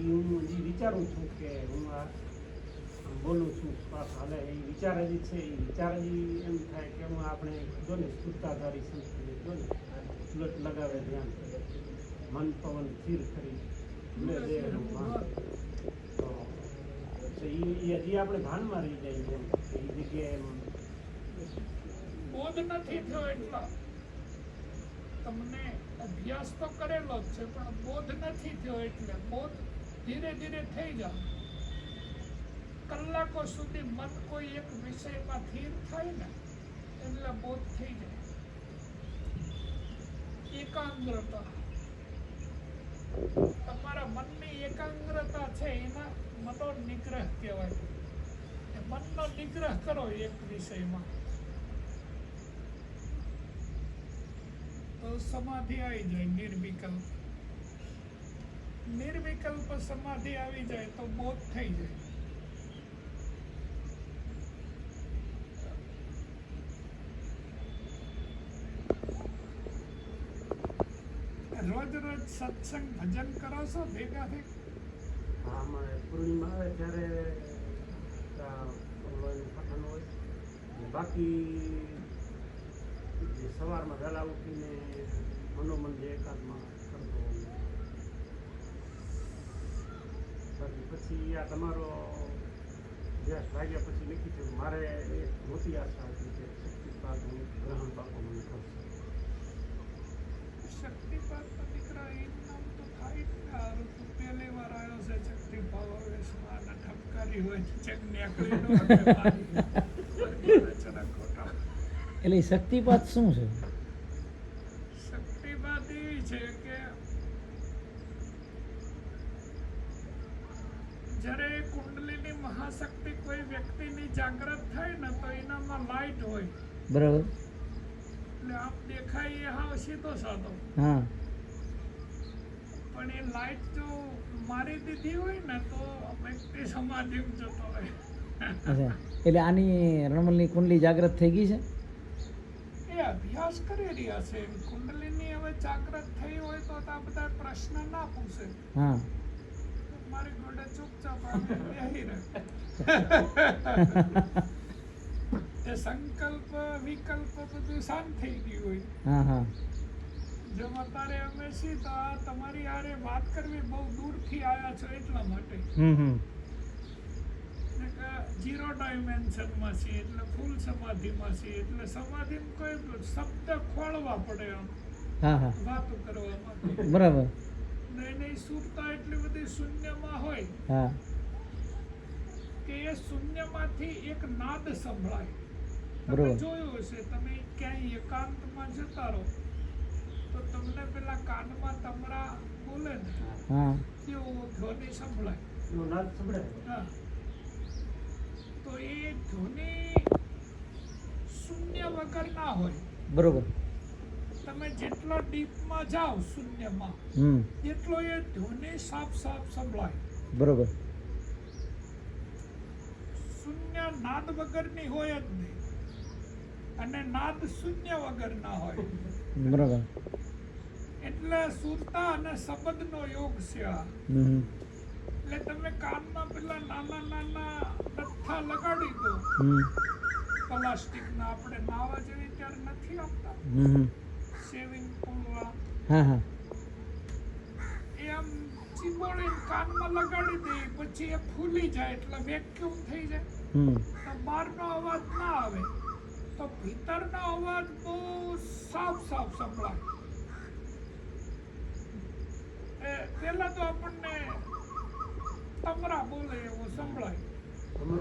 એ હું હજી વિચારું છું કે હું આ બોલું છું પાસ હાલે. એ વિચાર હજી છે એ વિચાર હજી એમ થાય કે હું આપણે જો ને સુરતાધારી સંસ્કૃતિ જો ને ફ્લટ લગાવે ધ્યાન મન પવન સ્થિર કરી એ હજી આપણે ભાનમાં રહી જાય એમ. એ જગ્યાએ બોધ નથી થયો એટલો. તમને અભ્યાસ તો કરેલો જ છે, પણ બોધ નથી થયો એટલે બોધ ધીરે ધીરે થઈ જાવ કલાકો સુધી મન કોઈ એક વિષયમાં ધીર થાય ને, એટલે બોધ થઈ જાય. એકાગ્રતા. તમારા મનની એકાગ્રતા છે એના મનો નિગ્રહ કહેવાય મનનો નિગ્રહ કરો એક વિષયમાં. તો સમાધિ આવી જાય, નિર્વિકલ્પ. નિર્વિકલ્પ સમાધિ આવી જાય તો બોધ થઈ જાય. રોજ રોજ સત્સંગ ભજન કરો છો ભેગા થઈ? પૂર્ણિમા આવે ત્યારે બાકી સવારમાં વહેલા ઉઠીને મનોમન જે એકાંતમાં પછી આ તમારો અભ્યાસ લાગ્યા પછી નક્કી થયું મારે એક મોટી આશા હતી કે શક્તિપાત હું ગ્રહણ પાકો મને કરશે શક્તિપાત તો દીકરા એમ નામ તો થાય જ ને હારું તું પહેલી વાર આવ્યો છે શક્તિભાવ ઠપકારી હોય ચેક નીકળી. એટલે શક્તિપાત શું છે શક્તિપાત એવી છે કે જ્યારે કુંડલીની મહાશક્તિ કોઈ વ્યક્તિની જાગૃત થાય ને તો એનામાં લાઈટ હોય. બરાબર. એટલે આમ દેખાય એ હાવ સીધો સાધો. હા. પણ એ લાઈટ જો મારી દીધી હોય ને તો વ્યક્તિ સમાધિમાં જતો હોય અચ્છા. એટલે આની રણમલની કુંડલી જાગૃત થઈ ગઈ છે? એ અભ્યાસ કરી રહ્યા છે. કુંડલીની હવે જાગૃત થઈ હોય તો આ બધા પ્રશ્ન ના પૂછે. હા. મારી જોડે ચૂપચાપ એ સંકલ્પ વિકલ્પ બધું શાંત થઈ ગયું હોય. હા હા. જો અત્યારે અમે છીએ તો આ તમારી આરે વાત કરવી બહુ દૂરથી આવ્યા છો એટલા માટે. ઝીરો ડાયમેન્શનમાં છીએ એટલે ફૂલ સમાધિમાં છીએ એટલે સમાધિમાં કોઈ શબ્દ ખોળવા પડે આમ. હા હા. વાતો કરવા માટે. બરાબર. ને એની સુરતા એટલી શૂન્યમાં હોય હા. કે એ શૂન્યમાંથી એક નાદ સંભળાય. તમે બરોબર. જોયું હશે તમે ક્યાંય એકાંતમાં જતા રહો તો તમને પેલા કાનમાં તમરા બોલે ને હા. એવો ધ્વનિ સંભળાય. નાદ સંભળાય. હા. તો એ ધ્વનિ શૂન્ય વગર ના હોય. બરોબર. તમે જેટલો ડીપમાં જાઓ શૂન્યમાં એટલો એ ધ્વનિ સાફ સાફ સંભળાય. બરોબર. શૂન્ય નાદ વગરની હોય જ નહીં અને નાદ શૂન્ય વગર ના હોય. બરોબર. એટલે સુરતા અને શબ્દનો યોગ છે આ. એટલે તમે કાનમાં પેલા નાના નાના નથા લગાડી દો. પ્લાસ્ટિક પ્લાસ્ટિકના આપણે નાવા જેવી ત્યારે નથી આપતા. હમ હમ સેવિંગ પૂલવા હા હા એ આમ કાનમાં લગાડી દે પછી એ ફૂલી જાય એટલે વેક્યુમ થઈ જાય હમ તો બહારનો અવાજ ના આવે તો ભીતરનો અવાજ બહુ સાફ સાફ સંભળાય એ પહેલા તો આપણને તમરા બોલે એવો સંભળાય